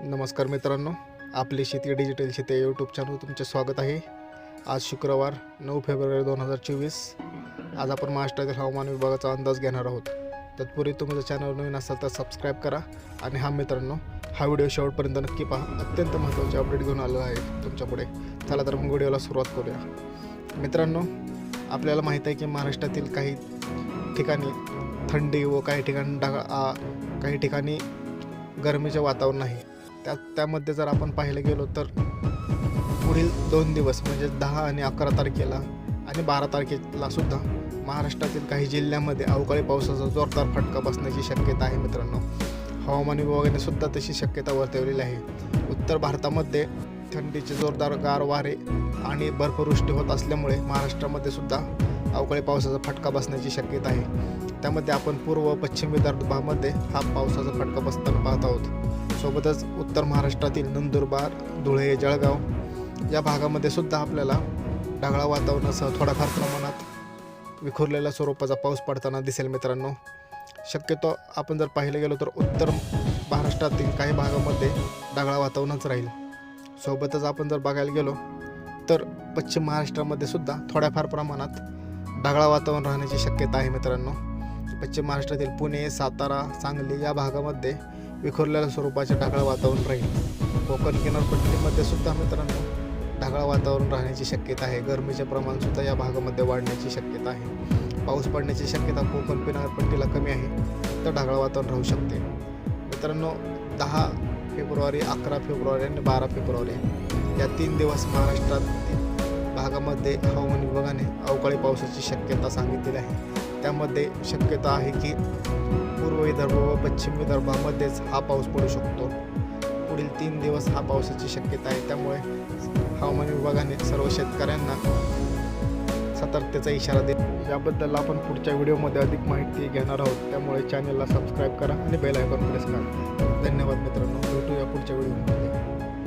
नमस्कार मित्रांनो आपली शेती डिजिटल शेती यूट्यूब चॅनल तुमचे स्वागत आहे. आज शुक्रवार नऊ फेब्रुवारी दोन हजार चोवीस. आज आपण महाराष्ट्रातील हवामान विभागाचा अंदाज घेणार आहोत. तत्पूर्वी तुम्ही जर चॅनल नवीन असाल तर सबस्क्राईब करा. आणि हा मित्रांनो हा व्हिडिओ शेवटपर्यंत नक्की पहा. अत्यंत महत्त्वाचे अपडेट घेऊन आलेला आहे तुमच्यापुढे चला तर मग व्हिडिओला सुरुवात करूया. मित्रांनो आपल्याला माहीत आहे की महाराष्ट्रातील काही ठिकाणी थंडी व काही ठिकाणी ढगा काही ठिकाणी गरमीचे वातावरण आहे. त्या त्यामध्ये जर आपण पाहिलं गेलो तर पुढील दोन दिवस म्हणजे दहा आणि अकरा तारखेला आणि बारा तारखेला सुद्धा महाराष्ट्रातील काही जिल्ह्यामध्ये अवकाळी पावसाचा जोरदार फटका बसण्याची शक्यता आहे मित्रांनो. हवामान विभागाने सुद्धा तशी शक्यता वर्तवलेली आहे. उत्तर भारतामध्ये थंडीचे जोरदार गार वारे आणि बर्फवृष्टी होत असल्यामुळे महाराष्ट्रामध्ये सुद्धा अवकाळी पावसाचा फटका बसण्याची शक्यता आहे. त्यामध्ये आपण पूर्व पश्चिम विदर्भामध्ये हा पावसाचा फटका बसताना पाहत आहोत. सोबतच उत्तर महाराष्ट्रातील नंदुरबार धुळे जळगाव या भागामध्ये सुद्धा आपल्याला ढगाळ वातावरणासह थोड्याफार प्रमाणात विखुरलेल्या स्वरूपाचा पाऊस पडताना दिसेल मित्रांनो. शक्यतो आपण जर पाहिलं गेलो तर उत्तर महाराष्ट्रातील काही भागामध्ये ढगाळ वातावरणच राहील. सोबतच आपण जर बघायला गेलो तर पश्चिम महाराष्ट्रामध्ये सुद्धा थोड्याफार प्रमाणात ढगाळ वातावरण राहण्याची शक्यता आहे मित्रांनो. पश्चिम महाराष्ट्रातील पुणे सातारा सांगली या भागामध्ये विखुरलेल्या स्वरूपाचे ढगाळ वातावरण राहील. कोकण किनारपट्टीमध्ये सुद्धा मित्रांनो ढगाळ वातावरण राहण्याची शक्यता आहे. गरमीचे प्रमाण सुद्धा या भागामध्ये वाढण्याची शक्यता आहे. पाऊस पडण्याची शक्यता कोकण किनारपट्टीला कमी आहे तर ढगाळ वातावरण राहू शकते. मित्रांनो दहा फेब्रुवारी अकरा फेब्रुवारी आणि बारा फेब्रुवारी या तीन दिवस महाराष्ट्रात भागामध्ये हवामान विभागाने अवकाळी पावसाची शक्यता सांगितलेली आहे. त्यामध्ये शक्यता आहे की पूर्व विदर्भ व पश्चिम विदर्भामध्येच हा पाऊस पडू शकतो. पुढील तीन दिवस हा पावसाची शक्यता आहे. त्यामुळे हवामान विभागाने सर्व शेतकऱ्यांना सतर्कतेचा इशारा दिला. याबद्दल आपण पुढच्या व्हिडिओमध्ये अधिक माहिती घेणार आहोत. त्यामुळे चॅनलला सबस्क्राईब करा आणि बेल आयकॉन प्रेस करा. धन्यवाद मित्रांनो. भेटूया पुढच्या व्हिडिओमध्ये.